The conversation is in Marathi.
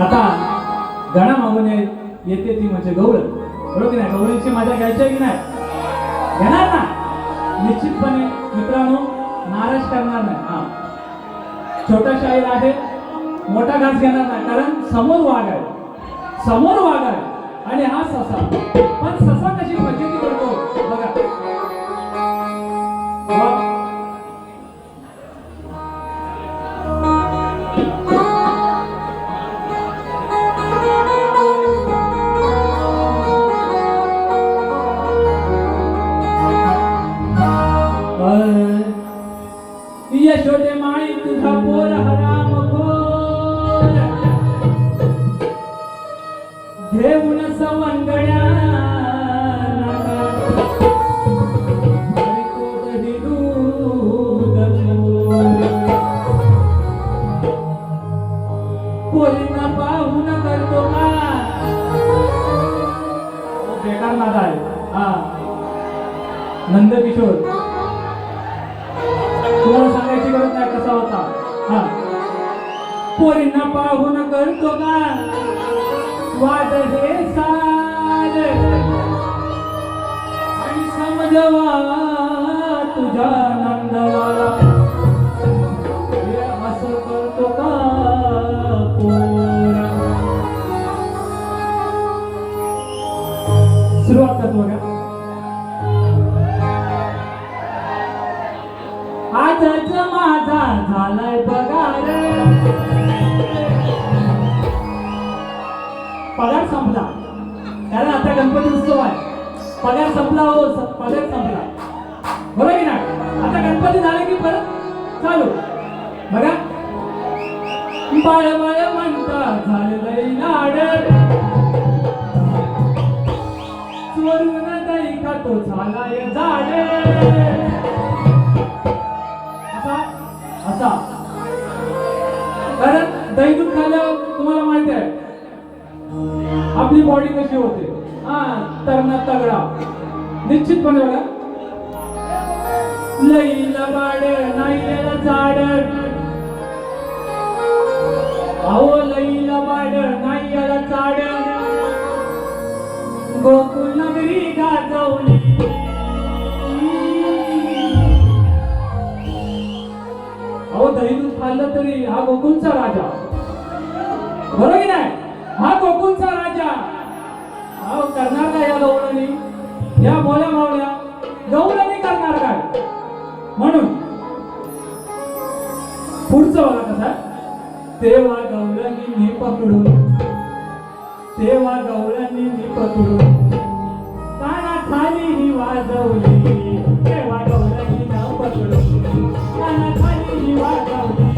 आता गणा मागून येते ती म्हणजे गौर. बरोबर की नाही? गौरीची मजा घ्यायची आहे की नाही? घेणार ना? निश्चितपणे. मित्रांनो नाराज करणार नाही. हा. छोटा शाहीर आहे. मोठा घास घेणार नाही. कारण समोर वाघ आहे. समोर वाघ आहे. आणि हा ससा. पण ससा कशी पद्धती पोरींना पाहून करतो का? वाद हे साल. आणि समजवा तुझा नंदवाला. पगार संपला. कारण आता गणपती उत्सव आहे. पगार संपला हो स- पगार संपला. बरोबर की नाही आता गणपती झाले की परत चालू. बघा. बाळ बाळ म्हणता झालेलं लाड. चोरून दही खातो झालाय झाड असा असा कारण दही दूध खाल्यावर तुम्हाला माहिती आहे आपली बॉडी कशी होते? हा तरणा तगडा. निश्चितपणे बघा. लईला बाड नाईला झाड अहो लईला बाड नाईला झाड गोकुल नगरी गाजवली. अहो दही दूध खाल्लं तरी हा गोकुलचा राजा. बरोबर की नाही? हा गोकुलचा राजा अहो करणार काय या गौरणी या बोल्या मावल्या गौरणी करणार काय? म्हणून पुढचं बघा कसा तेव्हा गवळणी मी पकडून तेव्हा गवळणी मी पकडून काना खाली ही वाजवली तेव्हा गवळणी न पकडून काना खाली ही वाजवली.